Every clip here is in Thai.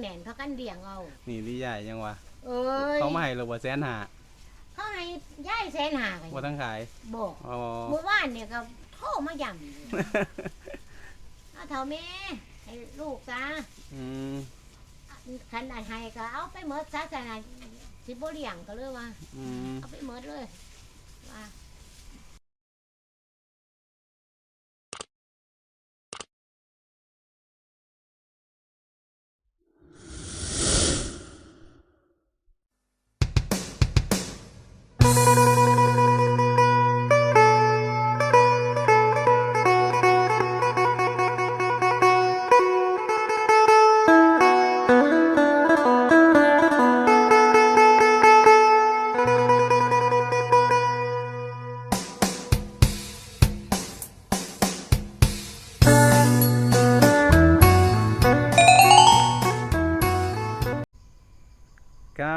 แหน่นเขากันเลี้ยงเอา นี่พี่ใหญ่ยังวะเอ้ยเขามาให้เราบ่แสนหาเขาให้ย้ายแสนหากันบ่ทั้งขายบอกอ๋อเมื่อวานเนี่ยก็โทรมาย่ำอยู่เอาเท่าแม่ให้ลูกซะอืมคันอันให้ก็เอาไปเมิดซะขนาดสิบ่เลี้ยงก็เลยว่าอืมเอาไปเมิดเลยว่า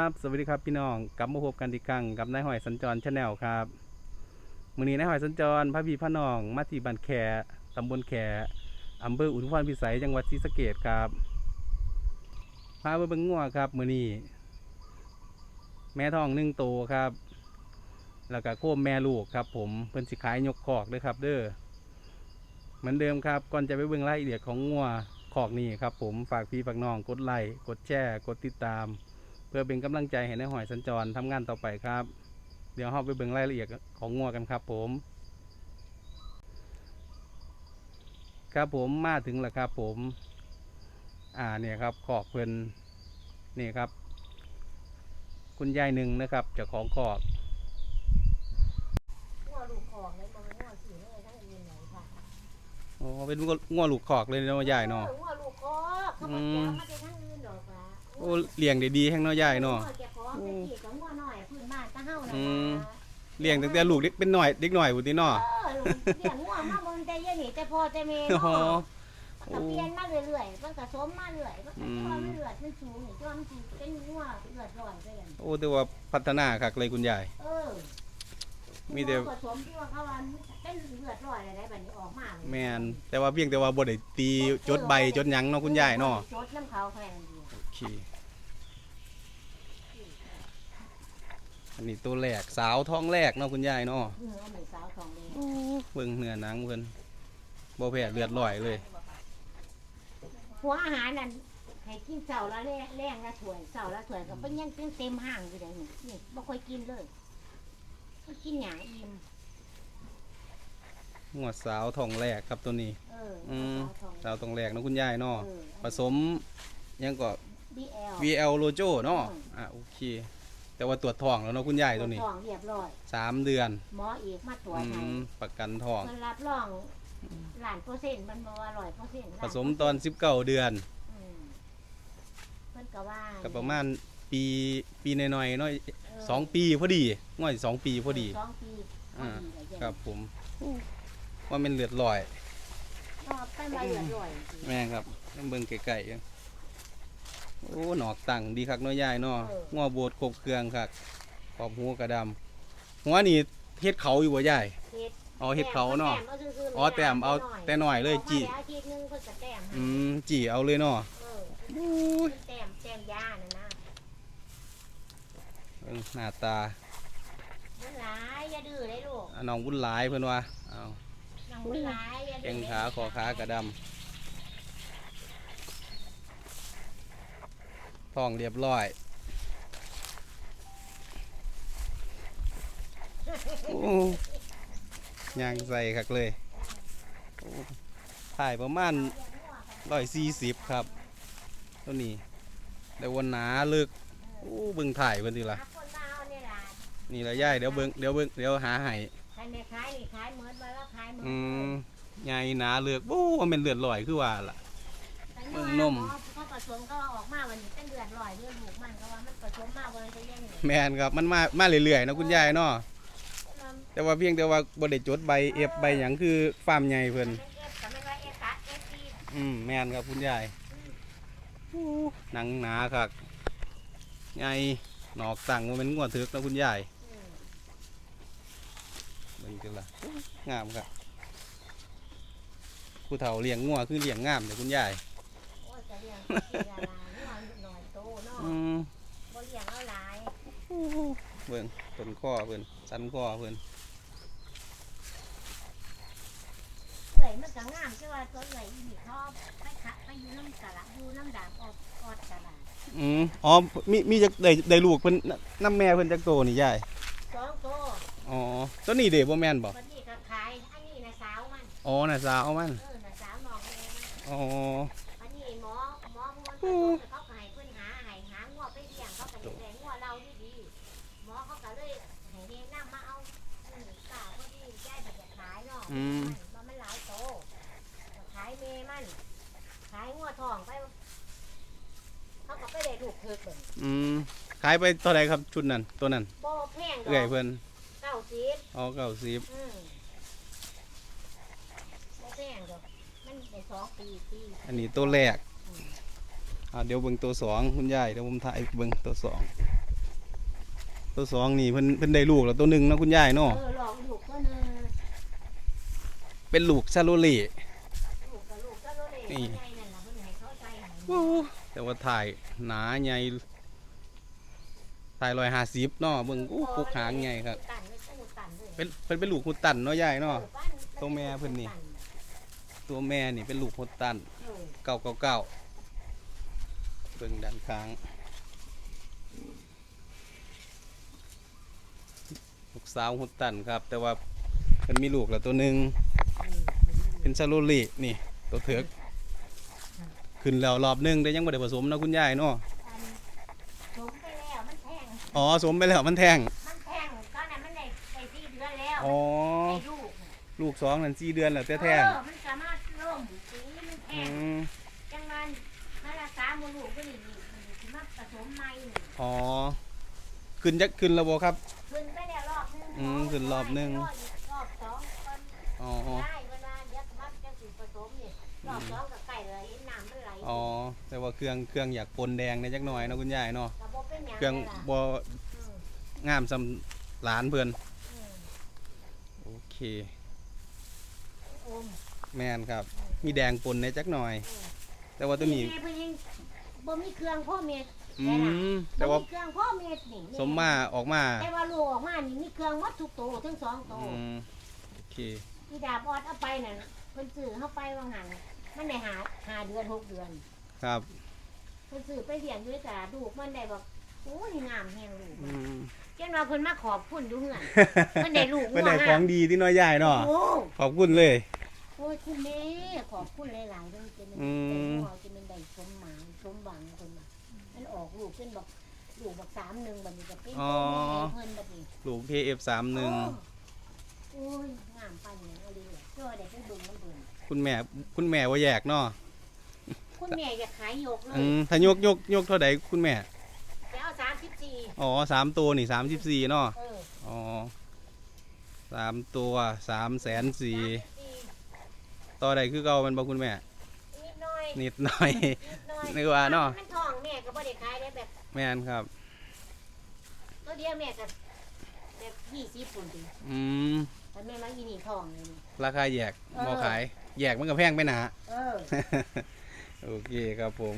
สวัสดีครับพี่น้องกลับมาพบกันอีกครั้งกับนายหอยสัญจรชาแนลครับมื้อนี้นายหอยสัญจรพระพี่พระน้องมาที่บ้านแขตำบลแขอำเภออุทุมพรพิสัยจังหวัดศรีสะเกษครับพาไปเบิ่งงัวครับมื้อนี้แม่ท้องหนึ่งโตครับ แล้วก็โคมแม่ลูกครับผมเพิ่นสิขายยกคอกเด้อครับ เด้อเหมือนเดิมครับก่อนจะไปเบิ่งรายละเอียดของงัวคอกนี้ครับผมฝากพี่ฝากน้องกดไลค์กดแชร์กดติดตาม พื่อเป็นกำลังใจให้นายหอยสัญจรทำงานต่อไปครับ เดี๋ยวเราไปเบิ่งรายละเอียดของงัวกันครับ ผม ครับผมมาถึงแล้วครับ ผม อ่าเนี่ยครับขอกเพิ่นนี่ครับ คุณยายหนึ่งนะครับเจ้าของขอกงัวลูกของเลยมันงัวสิเลยทั้งอื่นไหนค่ะอ๋อเป็นงัวงัวลูกขอกเลยเนาะยายเนาะอองัวลูกคอกเขาบ่แก้วมาได้ทั้งอื่นดอกว่า โอ้เลี้ยงได้ดีแห้งเนาะยายเนาะงัวแก่ของแต่กี้ก็งัวน้อยพื้นบ้านตะเฮานะอืมว่าเลี้ยงตั้งแต่ลูกเด็กเป็นหน่อยเด็กหน่อยพุ่นติเนาะเออลูกเลี้ยงงัวมาเบิ่งแต่เยันนี่แต่พ่อแต่แม่โอ้โหเนาะ มันก็เปลี่ยนมาเรื่อยๆมันก็สมมาเรื่อยมันก็ตัวมันเลือดมันสูงนี่ตัวมันสิเป็นงัวเลือดร้อยไปอย่างโอ้แต่ว่าพัฒนาคักเลยคุณยาย เออมีแต่ ผสมที่ว่าเขาว่าเป็นเลือดร้อยอะไรแบบนี้ออกมาแมนแต่ว่าเพียงแต่ว่าบ่ได้ตีจดใบจดหยังเนาะคุณยายเนาะ จดน้ำเขาแค่นั้น เดียวโอเค อันนี้ตัวแรกสาวท้องแรกเนาะคุณยายเนาะเนื้อหมูสาวทองแดงเบิ่งเนื้อหนังเพิ่นบ่แพ้เลือดลอยเลย หัวอาหารนั่นให้กินเสาร์ละแรงแรงละถ้วยเสาร์ละถ้วยก็เป็นยังเต็มห้างอยู่เลยนี่นี่บ่ค่อยกินเลยก็กินหยางอิ่มงวดสาวท้องแรกครับตัวนี้ เอออืมสาวทองสาวท้องแรกเนาะคุณยายเนาะเออผสมยังก็ บีเอล VL Lojo เนาะอะโอเค แต่ว่าตรวจท้องแล้วเนาะคุณยายตัวนี้ทองเรียบร้อยสามเดือนหมอเอกมาตรวจอืให้มประกันท้องมันรับรองล้านเปอร์เซ็นต์มันบ่ว่าร้อยเปอร์เซ็นต์ผสมตอน19เดือนอืมเพิ่นก็ว่าก็ประมาณปีปีหน่อยๆเนาะเสองปีพอดีง่อยสองปีพอดี สองปีพออ่า ดีเลยครับผมว่ามันเลือดลอย ก็ไปมาเลือดร้อยสิแม่ครับน้ำเบิ่งไก่ๆอยู่ โอ้หนอกตังดีคักเน้อยใหญ่เนาะง้อโบดครบเครื่องคักขอบหูกระดำหัวนี่เฮ็ดเขาอยู่บ่ใหญ่เฮ็ดอ๋อเฮ็ดเขาเนาะแต้มอซื่ๆอ๋อแต้มเอาแต่น้อยเลยจิอาไปอาทิตย์หนึงเพิ่นก็แต้มให้อืมจีเอาเลยเนาะเออแต้มแต้มยาน่ะนะเบิ่งหน้าตามันหลายอย่าดื้อเลยลูกอะน้องบุญหลายเพิ่นว่าเอาน้องมันหลายอย่าดื้อแข้งขาคอขากระดำ ท้องเรียบร้อย โอ้ยางใส่คักเลยโอ้ถ่ายประมาณร้อยสี่สิบครับตัวนี้แต่วันหนาเลิกโอ้เบิ่งถ่ายเพิ่นดีละหาคนมาเอาเนี่ยล่ะนี่ละย่ายเดี๋ยวเบิ่งเดี๋ยวเบิ่งเดี๋ยวหาให้ใครไม่ขายนี่ขายเหมือนว่าแล้วขายเหมือนอืมใหญ่หนาเลือกโอ้มันเป็นเลือดลอยคือว่าล่ะแต่ เบิ่งว่านมเขาผสมก็เอาออกมาวันนี้เป็นเดือนร้อยเดือนลูกมันก็ว่ามันผสมมาวันจะแย่งนี่แมนครับมันมามาเรื่อยๆเนาะคุณยายเนาะแต่ว่าเพียงแต่ว่าบ่ได้จดใบเอฟใบหยังคือฟาร์มใหญ่เพิ่นเป็นเอฟแต่ไม่ว่าเอฟตัดเอฟซีอืมแมนครับคุณยายโอ้หนังหนาครับใหญ่หนอกสั่งว่าเป็นงวดถึกนะคุณยายเบิ่งกันละงามครับผู้เฒ่าเลี้ยงงัวคือเลี้ยงงามเด้อคุณยาย เอืมเพื่เพิ่ต้นข้อเพิ่นสันข้อเพิ่นเอื่อยมันก็งามใช่ว่าตัวเอื่อยอีนี่ชอบไปขะไปอยู่น้ำกะละอยู่น้ำด่างออดออกะละอืมอ๋อมีมีจะได้ได้ลูกเพิ่นน้ำแม่เพิ่นจักโตนี่ยายสองโตอ๋อตัวนี้เด้บ่แม่นบ่วันนี้ก็ขายอันนี้นะสาวมันอ๋อน่ะสาวมันเออน่ะสาวน้องแม่มันอ๋อ เขาก็ให้เพิ่นหาให้หางัวไปเลี้ยงเขาก็จะได้งัวเราดีๆหมอเขาก็เลยให้แนะนำมาเอาอืมกล้าพอดียายแบบจะขายเนาะอืม มันมันหลายโตก็ขายเมมันขายงัวทองไปเขาก็ไปได้ลูกเพิกเบิ่งอืมขายไปเท่าไหร่ครับชุดนั้นตัวนั้นบ่แพงดเอื้อยอกเพิ่นเก้าสิบ อ๋อเก้าสิบอืมบ่แพงดอกมันได้สองปีปีอันนี้ตัวแรกอ่า เดี๋ยวเบิ่งตัวสองคุณยายเดี๋ยวผมถ่ายเบิ่งตัวสองตัวสองนี่เพิ่นเพิ่นได้ลูกแล้วตัวหนึ่งเนาะคุณยายเนาะเออหลอกลูกก็นึงเป็นลูกซาโลเล่ลูกกับลูกก็โลดเองนี่ใหญ่นั่นล่ะเพิ่นให้เขาใจให้โอ้แต่ว่าถ่ายหนาใหญ่ถ่ายร้อยห้าสิบเนาะเบิ่งอู้ปุกหางใหญ่ครับตันเลยอู้ตันเลยเป็นเพิ่นเป็นลูกหุดตันเนาะยายเนาะออบ้านตัวแม่เพิ่นนี่ตัตัวแม่นี่เป็นลูกหุดตันเออเก้าเก้าเก้า เบิ่งด้านข้างลูกสาวหุดตันครับ แต่ว่าเพิ่นมีลูกแล้วตัวหนึ่งเออเป็นซาโลลีนี่ ตัวเถือกขึ้นแล้วรอบหนึงแต่ยังบ่ได้ผสมเนาะคุณยายเนาะอันสมไปแล้วมันแทงอ๋อสมไปแล้วมันแท่งมันแทงตอนนั้นมันได้ได้สี่เดือนแล้วอ๋อได้ลูกลูกสองนั่นสี่เดือนแล้วแต่แท่งเออมันสามารถล่มสีมันแทอืงมจังมัน มารักษาหมูลูกก็นี่นี่นี่สิมาผสมใหม่นี่อ๋อขึ้นจะขึ้นแล้วบ่ครับ ขึ้นไปแล้วรอบหนึงอืมขึ้นรอบหนึ่งรอบรอบสองคนอ๋อได้เวลาเดี๋ยวมันจะสิผสมนี่รอบสองกับไก่เลยเห็นน้ำมันไหลอ๋อแต่ว่าเครื่องเครื่องอยากปนแดงในจักหน่อยเนาะคุณยายเนาะกับโบเป็นหยังเครื่องเลยล่ะบ่อืมงามสำหลานเพิ่นอืมโอเคโอมแม่นครับ มีแดงปนในจักหน่อย แต่ว่าตัวนี้ แม่เพิ่นยังบ่มีเครื่องพ่อเม็ดอืมแต่ว่าบ่มีเครื่องพ่อเม็ดนี่สมมาออกมาแต่ว่าลูกออกมานี่มีเครื่องหมัดทุกโตวทั้งสองโตวอืมโอเคที่ดาบออดเอาไปนั่นเพิ่นซื้อเข้าไปว่างั้นมันได้หาหาเดือนหกเดือนครับเพิ่นซื้อไปเลี้ยงด้วยจ้าลูกมันได้บอกโอ้ยงามแฮงลูกอืมเจ้าว่าเพิ่นมาขอบคุณอยู่เฮือน มันได้ลูกเป็นได้ของดีที่น้อยใหญ่เนาะโอ้ขอบคุณเลย โอ้ยคุณแม่ขอบคุณหลายๆเด้อจะมันอืมเป็นหัวจะมันได้สมหมายสมหวังเพิ่นว่ามันออกลูกเป็นบอกลูกบักสามหนึ่งบัดนี้ก็เป็นตัวแม่เพิ่นบัดนี้ลูก KF31 โอ้ยงามปานนี้เอาเลยจ้อยได้ไปเบิ่งมันเบิ่งคุณแม่คุณแม่ว่าแยกเนาะคุณแม่อยากขายยกเลยอืมถ้ายกยกยกเท่าใดคุณแม่ จะเอาสามสิบสี่อ๋อสามตัวนี่สามสิบสี่เนาะเอออ๋อสามตัวสามแสนสี่34 ต่อใดคือเก่ามันบอกคุณแม่นิดหน่อยนิดหน่อยนิดหน่อย นึกว่าเนาะ มันทองแม่ก็บ่ได้ขายได้แบบแม่นครับ ตัวเดียวแม่ก็แบบยี่สิบปุ่นดิอืม แต่แม่มาอีนี่ทองเลยนี่ ราคาแยกเออบอขาย แยกมันก็แพงไปหนา เออ โอเคครับผม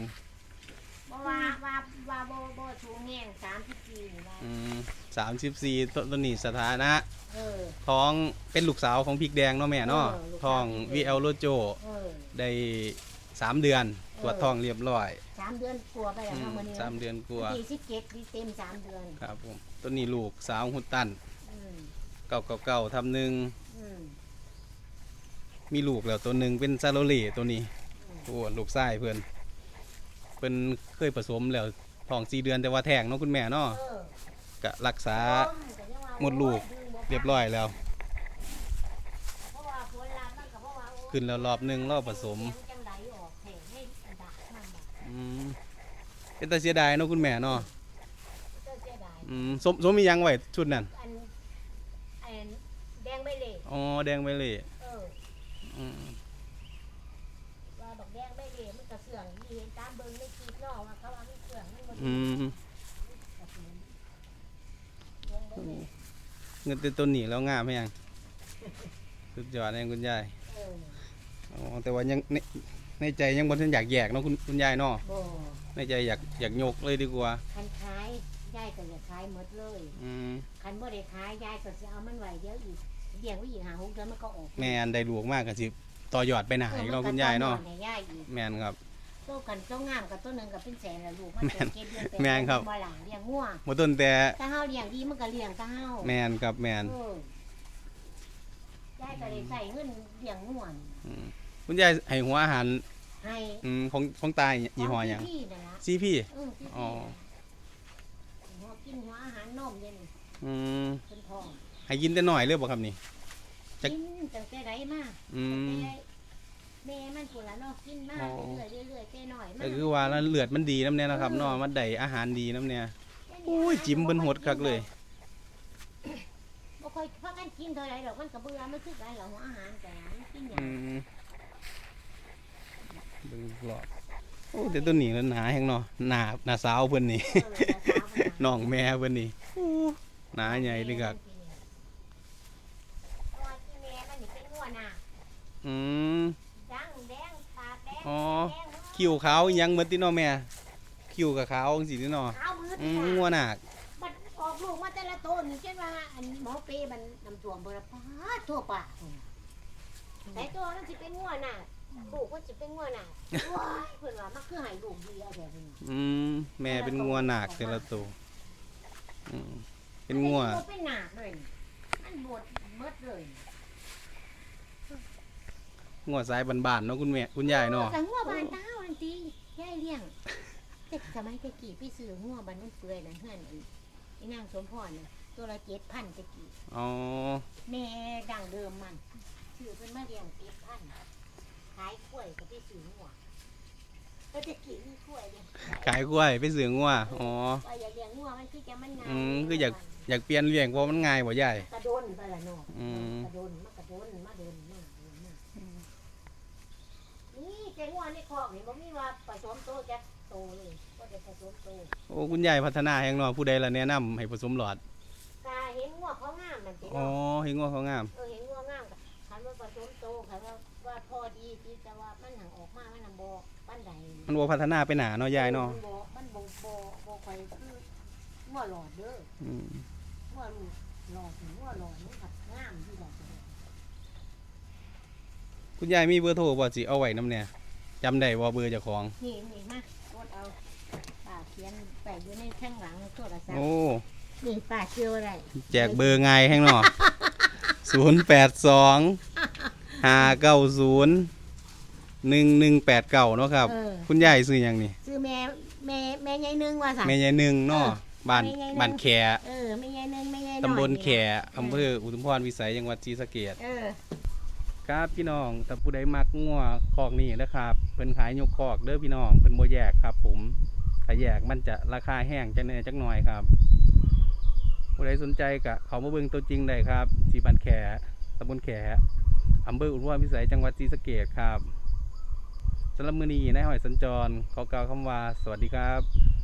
บ่ว่าว่าว่าบ่บ่สูงแห้งสามสิบสี่ว่าอืมสามสิบสี่ต้นนี้สถานะเออ ท้องเป็นลูกสาวของพริกแดงเนาะแม่เนาะเออลูกสาว ท้องพริกแดง VL โลโจ เออ ได้สามเดือนตรวจเออท้องเรียบร้อยสามเดือนกลัวไปแล้วอืเนาะมื้อนี้สามเดือนกว่าสี่สิบเจ็ดดีเต็มสามเดือน ครับผมต้นนี้ลูกสาวหุดตันอืมเก่าเก่าๆทำหนึ่งอืมมีลูกแล้วตัวหนึ่งเป็นซาโลเล่ตัวนี้อืมโอ้ลูกไส้เพื่อน เพิ่นเคยผสมแล้วท้องสี่เดือนแต่ว่าแท้งเนาะคุณแม่เนาะเออก็รักษาโอ้ยก็ยังว่าหมดลูกโอ้เรียบร้อยแล้วเพราะว่าผลลัพธ์มันก็เพราะว่าโอ้ยขึ้นแล้วรอบหนึ่งรอบผสมเสียงจังไหลออกแผงให้ดักมันน่ะอืมเป็นตาเสียดายเนาะคุณแม่เนาะเจ้าเสียดายอืมสมสมมีหยังไว้ชุดนั้นอันอันแดงใบเหล็กอ๋อแดงไปเลยเอออืม องมันบ่ดีอืมก็คือแดงใบเหล็กเงินเต็มต้นหนีแล้วงามไหมยังสุดยอดเลยคุณยายเอออ๋อแต่ว่ายังในในใจยังบ่ทันอยากแยกเนาะคุณคุณยายเนาะบ่ในใจอยากอยากยกเลยดีกว่า คันขายยายก็จะขายหมดเลยอืมคันบ่ได้ขายยายก็สิเอามันไว้เดี๋ยวอีกเลี้ยงไว้อีกหาหกเดือนมันก็ออกแม่นได้ลูกมากก็สิต่อยอดไปหนาอีกเนาะคุณยายเนาะออมัก็ต้องอให้ยายอีกแม่นครับ โตกันโตงามกับตัวหนึงก็เป็นแสนละลูกมันแม่นเก็บเดือนแม่นครับบ่หลังเลี้ยงงัวบ่ต้นแต่ถ้าเฮาเลี้ยงดีมันก็เลี้ยงถ้าเฮาแม่นครับแม่นเออยายก็ได้ใส่เงินเลี้ยงงัวนี่อืมคุณยายให้หัวอาหารให้อืมของของตายยี่ห้อหยัง พี่นั่นล่ะซีพี่เออพี่อ๋อหัวกินหัวอาหารนมเด้นี่อืมเพิ่นท้องให้กินแต่น้อยเลยบ่ครับนี่ จัก กินตั้งแต่ใดมาอืมแต่ แม่มันพุ่นล่ะเนาะกินมาอ๋อเรื่อยๆเรื่อยๆแต่น้อยมาก็คือว่าแล้วเลือดมันดีน้ำเนี่ยนะครับเนาะมันได้อาหารดีน้ำเนี่ยอุ้ยจิ้มเบิ่นหดคักเลย บ่ค่อยพากันกินเท่าไหร่ดอกมันก็เบื่อมันคือกันแล้วหัวอาหารแต่มันกินหยังอืมเบิ่งหลอดโอ้แต่ตัวนี้มันหนาแฮงเนาะหนาหนาสาวเพิ่นนี่ เออแล้วสาวมันน่ะน้องแม่เพิ่นนี่หนาใหญ่เลยครับเพราะว่าที่แม่มันนี่เป็นหัวหน้าอืม ดังแดงปากแดง อ๋อแดงคิ้วขาวอิหยังเหมือนติเนาะแม่ คิ้วกับขาวจังซี่ติเนาะขาวมืดอืนี่มล่ะงัวหนักมันออกลูกมาแต่ละต้นนี่เช่นว่าอันหมอเปมันนำตัวเบอร์ป้าดทั่วปากพุ่นน่ะแต่ตัวนั้นสิเป็นงัวหน้าลูกก็สิเป็นงัวหน้าว้ายเพิ่นว่ามันคือให้ลูกดีเอาแต่เพิ่นว่าอืมแม่เป็นงัวหนักแต่ละตัวอืมเป็นงัวมันเป็นหนักเลย มันบดหมดเลย งัวสายบ้านๆเนาะคุณแม่คุณยายเนาะแต่งัวบานตาวันตียายเลี้ยงแต่สมัยตะกี้พี่ซื้องัวบานนุ่นเปื่อยนะเฮือนอีไอ้นางสมพรน่ะตัวละเจ็ดพันตะกี้อ๋อแม่ดังเดิมมันซื้อเป็นมาเลี้ยงเจ็ดพันขายกล้วยกับพี่ซื้องัวแล้วตะกี้มีกล้วยเนี่ยขายกล้วยไปซื้องัวอ๋อว่าอย่าเลี้ยงงัวมันคือจะมันง่ายอืมคืออยากอยากเปลี่ยนเลี้ยงเพราะมันง่ายบ่ยายกระโดนไปละเนาะอืมกระโดนมากระโดนมาโดนมาโดนมานี่แต่งัว ในคอกนี่บ่มีว่าผสมโตจักโตเลยก็จะผสมโตโอ้คุณยายพัฒนาแฮงเนาะผู้ใดล่ะแนะนำให้ผสมหลอด กาเห็นงัวเขางามมันสิอ๋อเนาะเห็นงัวเขางาม เออเห็นงัวงามก็คันว่าผสมโตคันว่าว่าพอดีที่แต่ว่ามันหังออกมามันหังบ่ปานใดมันบ่พัฒนาไปหนาเนาะยายเนาะมันบ่มันบ่บ่บ่ค่อยคืองัวหลอดเด้ออืมงัวลูกหลอดนี่งัวหลอดมันก็งามที่หลอดเด้อคุณยายมีเบอร์โทรบ่สิเอาไว้นำเนี่ย จำได้บ่เบอร์เจ้าของ นี่นี่มากดเอาป้าเขียนแปะอยู่ในข้างหลังโทรศัพท์โอ้ นี่ป้าเชื่ออะไรแจกเบอร์ง่ายแฮงเนาะ082 590 1189เนาะครับ เออคุณยายซื้อหยังนี่ซื้อแม่แม่แม่ใหญ่หนึงว่าสั่น แม่ยายหนึ่งเนาะเออบ้านแม่ยายหนึ่ง บ้านแขเออแม่ใหญ่หนึงแม่ใหญ่น้อยตำบลนี่แขล่ะอำเภออุทุมพรวิสัยจังหวัดศรีสะเกษเออ ครับพี่น้องถ้าผู้ใดมักงัวคอกนี่นะครับเพิ่นขายยกคอกเด้อพี่น้องเพิ่นบ่แยกครับ ผมถ้าแยกมันจะราคาแห้งจังแน่จักหน่อยครับ ผู้ใดสนใจก็เขามาเบิ่งตัวจริงได้ครับที่บ้านแขตำบลแขอำเภออุทุมพรวิสัยจังหวัดศรีสะเกษครับสำหรับมือนี้นายหอยสัญจรขอกล่าวคำว่า สวัสดีครับ